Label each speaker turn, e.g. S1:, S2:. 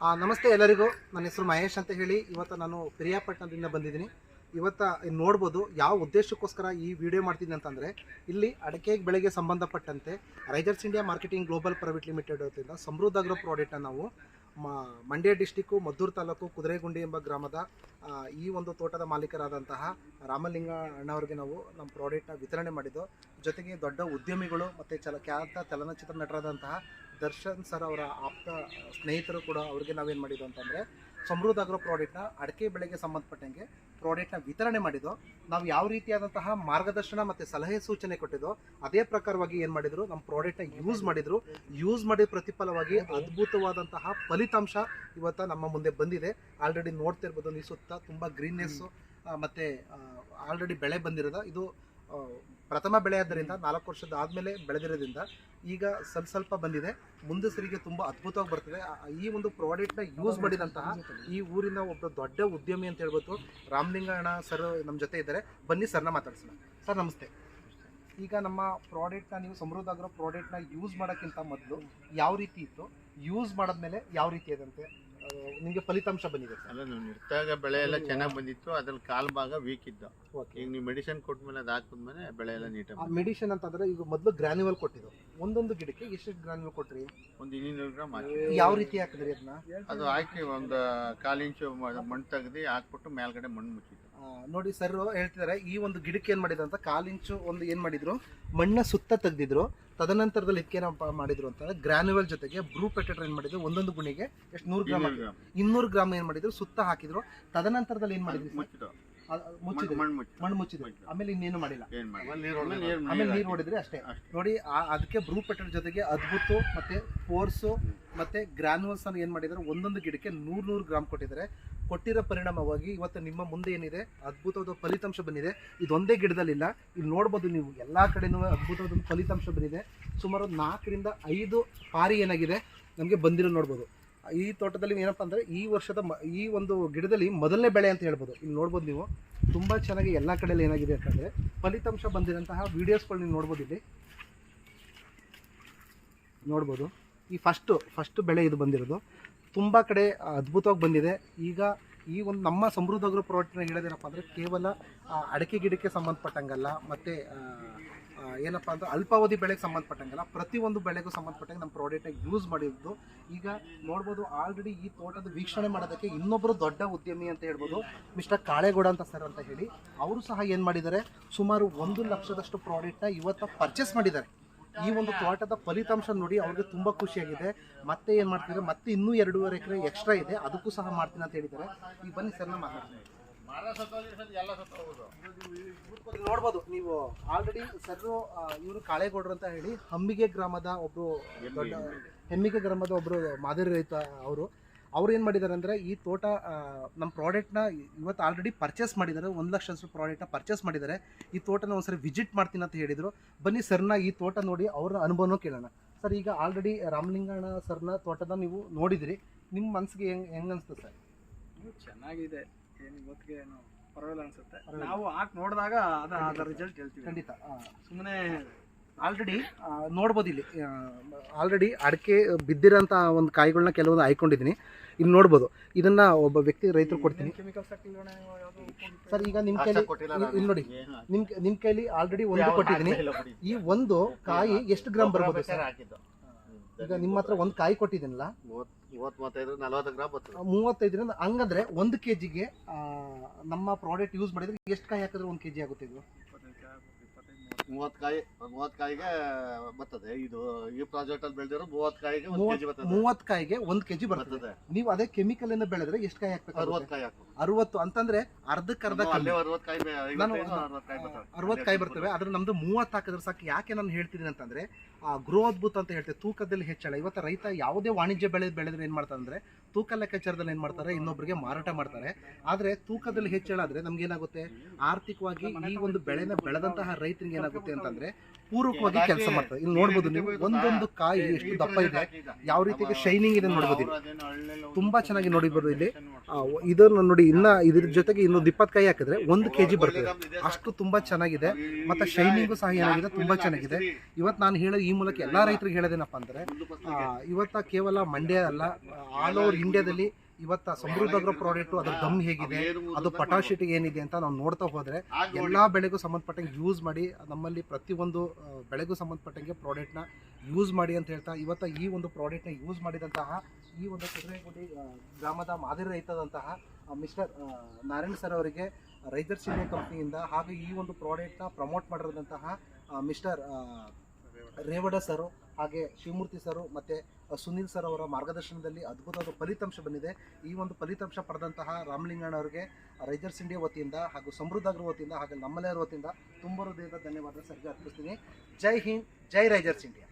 S1: ನಮಸ್ತೆ ಎಲ್ಲರಿಗೂ. ನನ್ನ ಹೆಸರು ಮಹೇಶ್ ಅಂತ ಹೇಳಿ ಇವತ್ತು ನಾನು ಪಿರಿಯಾಪಟ್ಟಣದಿಂದ ಬಂದಿದ್ದೀನಿ. ಇವತ್ತು ನೋಡ್ಬೋದು ಯಾವ ಉದ್ದೇಶಕ್ಕೋಸ್ಕರ ಈ ವಿಡಿಯೋ ಮಾಡ್ತೀನಿ ಅಂತಂದರೆ, ಇಲ್ಲಿ ಅಡಕೆ ಬೆಳೆಗೆ ಸಂಬಂಧಪಟ್ಟಂತೆ Risers India marketing global private limited ಅವರಿಂದ ಸಮೃದ್ಧ ಅಗ್ರೋ ಪ್ರಾಡಕ್ಟ್ನ ನಾವು ಮಂಡ್ಯ ಡಿಸ್ಟಿಕ್ಕು, ಮದ್ದೂರು ತಾಲೂಕು, ಕುದುರೆಗುಂಡಿ ಎಂಬ ಗ್ರಾಮದ ಈ ಒಂದು ತೋಟದ ಮಾಲೀಕರಾದಂತಹ ರಾಮಲಿಂಗ ಅಣ್ಣವ್ರಿಗೆ ನಾವು ನಮ್ಮ ಪ್ರಾಡಕ್ಟ್ನ ವಿತರಣೆ ಮಾಡಿದ್ದು. ಜೊತೆಗೆ ದೊಡ್ಡ ಉದ್ಯಮಿಗಳು ಮತ್ತು ಚಲ, ಖ್ಯಾತ ಚಲನಚಿತ್ರ ನಟರಾದಂತಹ ದರ್ಶನ್ ಸರ್ ಅವರ ಆಪ್ತ ಸ್ನೇಹಿತರು ಕೂಡ ಅವ್ರಿಗೆ ನಾವೇನು ಮಾಡಿದ್ದು ಅಂತಂದರೆ ಸಮೃದ್ಧ ಅಗ್ರೋ ಪ್ರಾಡಕ್ಟ್ನ ಅಡಿಕೆ ಬೆಳೆಗೆ ಸಂಬಂಧಪಟ್ಟಂಗೆ ಪ್ರಾಡಕ್ಟ್ನ ವಿತರಣೆ ಮಾಡಿದ್ದು ನಾವು ಯಾವ ರೀತಿಯಾದಂತಹ ಮಾರ್ಗದರ್ಶನ ಮತ್ತು ಸಲಹೆ ಸೂಚನೆ ಕೊಟ್ಟಿದ್ದೋ ಅದೇ ಪ್ರಕಾರವಾಗಿ ಏನು ಮಾಡಿದ್ರು? ನಮ್ಮ ಪ್ರಾಡಕ್ಟ್ನ ಯೂಸ್ ಮಾಡಿದರು. ಯೂಸ್ ಮಾಡಿದ ಪ್ರತಿಫಲವಾಗಿ ಅದ್ಭುತವಾದಂತಹ ಫಲಿತಾಂಶ ಇವತ್ತು ನಮ್ಮ ಮುಂದೆ ಬಂದಿದೆ. ಆಲ್ರೆಡಿ ನೋಡ್ತಿರ್ಬೋದು ಈ ಸುತ್ತ ತುಂಬ ಗ್ರೀನ್ನೆಸ್ಸು ಮತ್ತು ಆಲ್ರೆಡಿ ಬೆಳೆ ಬಂದಿರೋದು. ಇದು ಪ್ರಥಮ ಬೆಳೆ ಆದ್ದರಿಂದ ನಾಲ್ಕು ವರ್ಷದ ಆದಮೇಲೆ ಬೆಳೆದಿರೋದ್ರಿಂದ ಈಗ ಸ್ವಲ್ಪ ಸ್ವಲ್ಪ ಬಂದಿದೆ. ಮುಂದೆ ಸರಿಗೆ ತುಂಬ ಅದ್ಭುತವಾಗಿ ಬರ್ತದೆ. ಈ ಒಂದು ಪ್ರಾಡಕ್ಟ್ನ ಯೂಸ್ ಮಾಡಿದಂತಹ ಈ ಊರಿನ ಒಬ್ಬ ದೊಡ್ಡ ಉದ್ಯಮಿ ಅಂತ ಹೇಳ್ಬೋದು ರಾಮಲಿಂಗಣ್ಣ ಸರ್ ನಮ್ಮ ಜೊತೆ ಇದ್ದಾರೆ. ಬನ್ನಿ ಸರ್ನ ಮಾತಾಡ್ಸೋಣ. ಸರ್ ನಮಸ್ತೆ. ಈಗ ನಮ್ಮ ಪ್ರಾಡಕ್ಟ್ನ ನೀವು ಸಮೃದ್ಧ ಆಗಿರೋ ಪ್ರಾಡಕ್ಟ್ನ ಯೂಸ್ ಮಾಡೋಕ್ಕಿಂತ ಮೊದಲು ಯಾವ ರೀತಿ ಇತ್ತು? ಯೂಸ್ ಮಾಡಿದ್ಮೇಲೆ ಯಾವ ರೀತಿ ಇದಂತೆ ನಿಮಗೆ ಫಲಿತಾಂಶ ಬಂದಿದೆ ಸರ್.
S2: ಅಲ್ಲ ನಾವು ನಿರ್ತಾಗ ಬೆಳೆ ಎಲ್ಲ ಚೆನ್ನಾಗಿ ಬಂದಿತ್ತು ಅದ್ರಲ್ಲಿ ಕಾಲ್ ಭಾಗ ವೀಕ್ ಇದ್ದ
S1: ಓಕೆ
S2: ಈಗ ನೀವು ಮೆಡಿಸಿನ್ ಕೊಟ್ಮೇಲೆ ಅದು ಹಾಕಿದ್ಮೇಲೆ ಬೆಳೆ ಎಲ್ಲ ನೀಟಾಗಿ
S1: ಮೆಡಿಸಿನ್ ಅಂತಂದ್ರೆ ಈಗ ಮೊದಲು ಗ್ರಾನ್ಯುವಲ್ ಕೊಟ್ಟಿದ್ದು. ಒಂದೊಂದು ಗಿಡಕ್ಕೆ ಎಷ್ಟು ಗ್ರಾನ್ಯುವಲ್ ಕೊಟ್ರಿ?
S2: ಒಂದು ಇನ್ನೂರು ಗ್ರಾಮ್ ಹಾಕಿ.
S1: ಯಾವ ರೀತಿ ಹಾಕಿದ್ರಿ ಅದನ್ನ
S2: ಅದು ಹಾಕಿ ಒಂದು ಕಾಲು ಇಂಚು ಮ- ಮಣ್ಣು ತೆಗ್ದು ಹಾಕ್ಬಿಟ್ಟು ಮೇಲ್ಗಡೆ ಮಣ್ಣು ಮುಚ್ಚಿದ್ರು
S1: ಆ, ನೋಡಿ ಸರ್ ಹೇಳ್ತಿದ್ದಾರೆ ಈ ಒಂದು ಗಿಡಕ್ಕೆ ಏನ್ ಮಾಡಿದ್ರು ಅಂತ ಕಾಲಿಂಚು ಒಂದು ಏನ್ ಮಾಡಿದ್ರು? ಮಣ್ಣ ಸುತ್ತ ತೆಗ್ದಿದ್ರು. ತದನಂತರದಲ್ಲಿ ಇದಕ್ಕೇನಪ್ಪ ಮಾಡಿದ್ರು ಅಂತಂದ್ರೆ ಗ್ರಾನ್ಯುವಲ್ ಜೊತೆಗೆ ಬ್ರೂ ಪೆಟೆಟರ್ ಏನ್ ಮಾಡಿದ್ರು? ಒಂದೊಂದು ಗುಣಿಗೆ ಎಷ್ಟು? ನೂರು ಗ್ರಾಮ್
S2: ಇನ್ನೂರು ಗ್ರಾಮ್.
S1: ಇನ್ನೂರು ಗ್ರಾಮ್ ಏನ್ ಮಾಡಿದ್ರು? ಸುತ್ತ ಹಾಕಿದ್ರು. ತದನಂತರದಲ್ಲಿ ಏನ್ ಮಾಡಿದ್ರು ಮುಚ್ಚಿದ್ರು.
S2: ಮಣ್ಣು
S1: ಮುಚ್ಚಿದ್ರು ಆಮೇಲೆ ಇನ್ನೇನು ಮಾಡಿಲ್ಲ. ಆಮೇಲೆ ನೀರು ಹೊಡಿದ್ರೆ ಅಷ್ಟೇ. ನೋಡಿ ಆ- ಅದಕ್ಕೆ ಬ್ರೂ ಪೆಟ್ರೋಲ್ ಜೊತೆಗೆ ಅದ್ಭುತ ಮತ್ತೆ ಫೋರ್ಸು ಮತ್ತೆ ಗ್ರಾನ್ಯುವಲ್ಸ್ ಅನ್ನು ಏನ್ ಮಾಡಿದ್ರು? ಒಂದೊಂದು ಗಿಡಕ್ಕೆ ನೂರ್ ನೂರು ಗ್ರಾಮ್ ಕೊಟ್ಟಿದ್ದಾರೆ. ಕೊಟ್ಟಿರೋ ಪರಿಣಾಮವಾಗಿ ಇವತ್ತು ನಿಮ್ಮ ಮುಂದೆ ಏನಿದೆ, ಅದ್ಭುತವಾದ ಫಲಿತಾಂಶ ಬಂದಿದೆ. ಇದೊಂದೇ ಗಿಡದಲ್ಲಿಲ್ಲ. ಇಲ್ಲಿ ನೋಡ್ಬೋದು ನೀವು, ಎಲ್ಲ ಕಡೆನೂ ಅದ್ಭುತವಾದ ಫಲಿತಾಂಶ ಬಂದಿದೆ. ಸುಮಾರು ನಾಲ್ಕರಿಂದ ಐದು ಪಾರಿ ಏನಾಗಿದೆ, ನಮಗೆ ಬಂದಿರೋ ನೋಡ್ಬೋದು. ಈ ತೋಟದಲ್ಲಿ ಏನಪ್ಪ ಅಂದರೆ, ಈ ವರ್ಷದ ಈ ಒಂದು ಗಿಡದಲ್ಲಿ ಮೊದಲನೇ ಬೆಳೆ ಅಂತ ಹೇಳ್ಬೋದು. ಇಲ್ಲಿ ನೋಡ್ಬೋದು ನೀವು, ತುಂಬ ಚೆನ್ನಾಗಿ ಎಲ್ಲ ಕಡೆಯಲ್ಲಿ ಏನಾಗಿದೆ ಅಂತಂದರೆ ಫಲಿತಾಂಶ ಬಂದಿರೋಂತಹ ವೀಡಿಯೋಸ್ಗಳು ನೀವು ನೋಡ್ಬೋದು ಇಲ್ಲಿ. ನೋಡ್ಬೋದು. ಈ ಫಸ್ಟು ಫಸ್ಟ್ ಬೆಳೆ ಇದು ಬಂದಿರೋದು. ತುಂಬ ಕಡೆ ಅದ್ಭುತವಾಗಿ ಬಂದಿದೆ. ಈಗ ಈ ಒಂದು ನಮ್ಮ ಸಮೃದ್ಧ ಅಗ್ರ ಪ್ರಾಡಕ್ಟ್ನ ಹೇಳೋದೇನಪ್ಪ ಅಂದರೆ ಕೇವಲ ಅಡಿಕೆ ಗಿಡಕ್ಕೆ ಸಂಬಂಧಪಟ್ಟಂಗಲ್ಲ, ಮತ್ತು ಏನಪ್ಪ ಅಂದ್ರೆ ಅಲ್ಪಾವಧಿ ಬೆಳೆಗೆ ಸಂಬಂಧಪಟ್ಟಂಗಲ್ಲ, ಪ್ರತಿಯೊಂದು ಬೆಳೆಗೂ ಸಂಬಂಧಪಟ್ಟಂಗೆ ನಮ್ಮ ಪ್ರಾಡಕ್ಟ್ನ ಯೂಸ್ ಮಾಡಿದ್ದು. ಈಗ ನೋಡ್ಬೋದು ಆಲ್ರೆಡಿ ಈ ತೋಟದ ವೀಕ್ಷಣೆ ಮಾಡೋದಕ್ಕೆ ಇನ್ನೊಬ್ಬರು ದೊಡ್ಡ ಉದ್ಯಮಿ ಅಂತ ಹೇಳ್ಬೋದು ಮಿಸ್ಟರ್ ಕಾಳೇಗೌಡ ಅಂತ ಸರ್ ಅಂತ ಹೇಳಿ. ಅವರು ಸಹ ಏನು ಮಾಡಿದ್ದಾರೆ? ಸುಮಾರು ಒಂದು ಲಕ್ಷದಷ್ಟು ಪ್ರಾಡಕ್ಟ್ನ ಇವತ್ತು ಪರ್ಚೇಸ್ ಮಾಡಿದ್ದಾರೆ. ಈ ಒಂದು ತೋಟದ ಫಲಿತಾಂಶ ನೋಡಿ ಅವ್ರಿಗೆ ತುಂಬಾ ಖುಷಿಯಾಗಿದೆ. ಮತ್ತೆ ಏನ್ ಮಾಡ್ತಿದ್ದಾರೆ ಮತ್ತೆ ಇನ್ನೂ ಎರಡೂವರೆ ಎಕರೆ ಎಕ್ಸ್ಟ್ರಾ ಇದೆ. ಅದಕ್ಕೂ ಸಹ ಮಾಡ್ತೀನಿ ಅಂತ ಹೇಳಿದ್ದಾರೆ. ಈಗ ಬನ್ನಿ ಸರ್ ನಮ್ಮ ನೋಡ್ಬೋದು ನೀವು ಆಲ್ರೆಡಿ ಸರ್ ಇವರು ಕಾಳೇಗೌಡರು ಅಂತ ಹೇಳಿ ಹಮ್ಮಿಗೆ ಗ್ರಾಮದ ಒಬ್ರು ದೊಡ್ಡ ಹೆಮ್ಮಿಗೆ ಗ್ರಾಮದ ಒಬ್ರು ಮಾದರಿ ರೈತ ಅವರು. ಅವ್ರು ಏನು ಮಾಡಿದ್ದಾರೆ ಅಂದರೆ ಈ ತೋಟ ನಮ್ಮ ಪ್ರಾಡಕ್ಟ್ನ ಇವತ್ತು ಆಲ್ರೆಡಿ ಪರ್ಚೇಸ್ ಮಾಡಿದ್ದಾರೆ ಒಂದು ಲಕ್ಷ ಪ್ರಾಡಕ್ಟ್ನ ಪರ್ಚೇಸ್ ಮಾಡಿದ್ದಾರೆ ಈ ತೋಟನ ಒಂದ್ಸರಿ ವಿಸಿಟ್ ಮಾಡ್ತೀನಿ ಅಂತ ಹೇಳಿದರು. ಬನ್ನಿ ಸರ್ನ ಈ ತೋಟ ನೋಡಿ ಅವ್ರ ಅನುಭವನೂ ಕೇಳೋಣ. ಸರ್ ಈಗ ಆಲ್ರೆಡಿ ರಾಮಲಿಂಗಣ್ಣ ಸರ್ನ ತೋಟದ ನೀವು ನೋಡಿದಿರಿ. ನಿಮ್ಮ ಮನಸ್ಸಿಗೆ ಹೆಂಗೆ ಹೆಂಗೆ ಅನಿಸ್ತು ಸರ್
S3: ಚೆನ್ನಾಗಿದೆ. ಏನು ಇವತ್ತಿಗೆ ಏನು ಪರವಾಗಿಲ್ಲ ಅನ್ಸುತ್ತೆ. ನಾವು ಹಾಕಿ ನೋಡಿದಾಗ ಅದ ಅದರ ರಿಸಲ್ಟ್ ಹೇಳ್ತೀವಿ.
S1: ಖಂಡಿತ.
S3: ಸುಮ್ಮನೆ
S1: ಆಲ್ರೆಡಿ ನೋಡ್ಬೋದು ಇಲ್ಲಿ. ಆಲ್ರೆಡಿ ಅಡಿಕೆ ಬಿದ್ದಿರೋಂಥ ಒಂದು ಕಾಯಿಗಳನ್ನ ಕೆಲವೊಂದು ಆಯ್ಕೊಂಡಿದ್ದೀನಿ ಇಲ್ಲಿ ನೋಡ್ಬೋದು. ಇದನ್ನ ಒಬ್ಬ ವ್ಯಕ್ತಿ ರೈತರು ಕೊಡ್ತೀನಿ. ಸರ್ ಈಗ ನಿಮ್ಮ ಕೈಲಿ ಇಲ್ಲಿ- ನೋಡಿ. ನಿಮ್ ನಿಮ್ಮ ಕೈಲಿ ಆಲ್ರೆಡಿ ಒಂದು ಕೊಟ್ಟಿದ್ದೀನಿ. ಈ ಒಂದು ಕಾಯಿ ಎಷ್ಟು ಗ್ರಾಮ್ ಬರ್ಬೋದು ಸರ್? ಈಗ ನಿಮ್ಮ ಹತ್ರ ಒಂದು ಕಾಯಿ ಕೊಟ್ಟಿದ್ದೀನಲ್ಲ? ಮೂವತ್ತೈದರಿಂದ ಹಂಗಂದ್ರೆ ಒಂದು ಕೆ ಜಿಗೆ ನಮ್ಮ ಪ್ರಾಡಕ್ಟ್ ಯೂಸ್ ಮಾಡಿದ್ರೆ ಎಷ್ಟು ಕಾಯಿ ಹಾಕಿದ್ರೆ ಒಂದು ಕೆ ಜಿ ಆಗುತ್ತೆ ಇದು?
S2: ಮೂವತ್ ಕಾಯಿ ಮೂವತ್ ಕಾಯಿಗೆ ಬರ್ತದೆ. ಇದು ಈ ಪ್ರಾಜೆಕ್ಟ್ ಅಲ್ಲಿ ಬೆಳೆದಿರೋ ಮೂವತ್ ಕಾಯಿಗೆ ಒಂದ್ ಕೆಜಿ ಬರ್ತದೆ.
S1: ಮೂವತ್ತು ಕಾಯಿಗೆ ಒಂದ್ ಕೆಜಿ ಬರ್ತದೆ.
S2: ಬರ್ತದೆ.
S1: ನೀವು ಅದೇ ಕೆಮಿಕಲ್ ಇಂದ ಬೆಳೆದ್ರೆ ಎಷ್ಟು ಕಾಯಿ ಹಾಕ್ಬೇಕು
S2: ಅರವತ್ ಕಾಯಿ ಹಾಕು
S1: ಅರವತ್ತು ಅಂತಂದ್ರೆ ಅರ್ಧಕ್ಕೆ ಅರ್ಧ
S2: ನಾವು ಅಲ್ಲೇ ಕಾಯಿ
S1: ನಾನು
S2: ಬರ್ತವೆ.
S1: ಅರವತ್ತು ಕಾಯಿ ಬರ್ತವೆ ಆದ್ರೆ ನಮ್ದು ಮೂವತ್ತು ಹಾಕಿದ್ರೆ ಸಾಕು. ಯಾಕೆ ನಾನು ಹೇಳ್ತೀನಿ ಅಂತಂದ್ರೆ ಆ ಗ್ರೋ ಅದ್ಭುತ ಅಂತ ಹೇಳ್ತೇವೆ ತೂಕದಲ್ಲಿ ಹೆಚ್ಚಳ. ಇವತ್ತು ರೈತ ಯಾವುದೇ ವಾಣಿಜ್ಯ ಬೆಳೆ ಬೆಳೆದ್ರೆ ಏನ್ ಮಾಡ್ತಾರೆ ಅಂದ್ರೆ ತೂಕ ಲೆಕ್ಕಾಚಾರದಲ್ಲಿ ಏನ್ ಮಾಡ್ತಾರೆ ಇನ್ನೊಬ್ಬರಿಗೆ ಮಾರಾಟ ಮಾಡ್ತಾರೆ. ಆದ್ರೆ ತೂಕದಲ್ಲಿ ಹೆಚ್ಚಳ ಆದ್ರೆ ನಮ್ಗೆ ಏನಾಗುತ್ತೆ? ಆರ್ಥಿಕವಾಗಿ ಈ ಒಂದು ಬೆಳೆನ ಬೆಳೆದಂತಹ ರೈತರಿಗೆ ಏನಾಗುತ್ತೆ ಅಂತಂದ್ರೆ ಪೂರಕವಾಗಿ ಕೆಲಸ ಮಾಡ್ತಾರೆ. ಇಲ್ಲಿ ನೋಡ್ಬೋದು ನೀವು ಒಂದೊಂದು ಕಾಯಿ ಎಷ್ಟು ದಪ್ಪ ಇದೆ ಯಾವ ರೀತಿಗೆ ಶೈನಿಂಗ್ ಇದೆ ನೋಡ್ಬೋದು. ಇಲ್ಲಿ ತುಂಬಾ ಚೆನ್ನಾಗಿ ನೋಡಿರ್ಬೋದು ಇಲ್ಲಿ. ಇದನ್ನು ನೋಡಿ ಇನ್ನ ಇದ್ರ ಜೊತೆಗೆ ಇನ್ನೊಂದು ಇಪ್ಪತ್ತು ಕಾಯಿ ಹಾಕಿದ್ರೆ ಒಂದು ಕೆಜಿ ಬರ್ತದೆ. ಅಷ್ಟು ತುಂಬಾ ಚೆನ್ನಾಗಿದೆ. ಮತ್ತೆ ಶೈನಿಂಗು ಸಹ ಏನಾಗಿದೆ? ತುಂಬಾ ಚೆನ್ನಾಗಿದೆ. ಇವತ್ತು ನಾನು ಹೇಳೋ ಈ ಮೂಲಕ ಎಲ್ಲ ರೈತರಿಗೆ ಹೇಳೋದೇನಪ್ಪ ಅಂದ್ರೆ ಇವತ್ತ ಕೇವಲ ಮಂಡ್ಯ ಅಲ್ಲ ಆಲ್ ಓವರ್ ಇಂಡಿಯಾದಲ್ಲಿ ಇವತ್ತ ಸಮೃದ್ಧ ಅಗ್ರ ಪ್ರಾಡಕ್ಟ್ ಅದ್ರ ದಮ್ ಹೇಗಿದೆ, ಅದು ಪಟಾಶಿಟಿ ಏನಿದೆ ಅಂತ ನಾವು ನೋಡ್ತಾ ಹೋದ್ರೆ, ಎಲ್ಲಾ ಬೆಳೆಗೂ ಸಂಬಂಧಪಟ್ಟಂಗೆ ಯೂಸ್ ಮಾಡಿ, ನಮ್ಮಲ್ಲಿ ಪ್ರತಿಯೊಂದು ಬೆಳೆಗೂ ಸಂಬಂಧಪಟ್ಟಂಗೆ ನ ಯೂಸ್ ಮಾಡಿ ಅಂತ ಹೇಳ್ತಾ, ಇವತ್ತ ಈ ಒಂದು ಪ್ರಾಡಕ್ಟ್ನ ಯೂಸ್ ಮಾಡಿದಂತಹ, ಈ ಒಂದು ಕುದುರೆಗುಡಿ ಗ್ರಾಮದ ಮಾದರಿ ರೈತದಂತಹ ಮಿಸ್ಟರ್ ನಾರಾಯಣ್ ಸರ್ ಅವರಿಗೆ ರೈತರ್ ಇಂಡಿಯಾ ಕಂಪ್ನಿಯಿಂದ ಹಾಗೂ ಈ ಒಂದು ಪ್ರಾಡಕ್ಟ್ನ ಪ್ರಮೋಟ್ ಮಾಡಿರೋದಂತಹ ಮಿಸ್ಟರ್ ರೇವಡ ಸರು, ಹಾಗೆ ಶಿವಮೂರ್ತಿ ಸರು, ಮತ್ತೆ ಸುನೀಲ್ ಸರ್ ಅವರ ಮಾರ್ಗದರ್ಶನದಲ್ಲಿ ಅದ್ಭುತವಾದ ಫಲಿತಾಂಶ ಬಂದಿದೆ. ಈ ಒಂದು ಫಲಿತಾಂಶ ಪಡೆದಂತಹ ರಾಮಲಿಂಗಣ್ಣ ಅವರಿಗೆ ರೈಜರ್ಸ್ ಇಂಡಿಯಾ ವತಿಯಿಂದ ಹಾಗೂ ಸಮೃದ್ಧ ಅಗ್ರ ವತಿಯಿಂದ ಹಾಗೆ ನಮ್ಮಲೆಯರ ವತಿಯಿಂದ ತುಂಬ ಹೃದಯದ ಧನ್ಯವಾದ ಸರ್ಗೆ ಅರ್ಪಿಸ್ತೀನಿ. ಜೈ ಹಿಂದ್, ಜೈ ರೈಜರ್ಸ್ ಇಂಡಿಯಾ.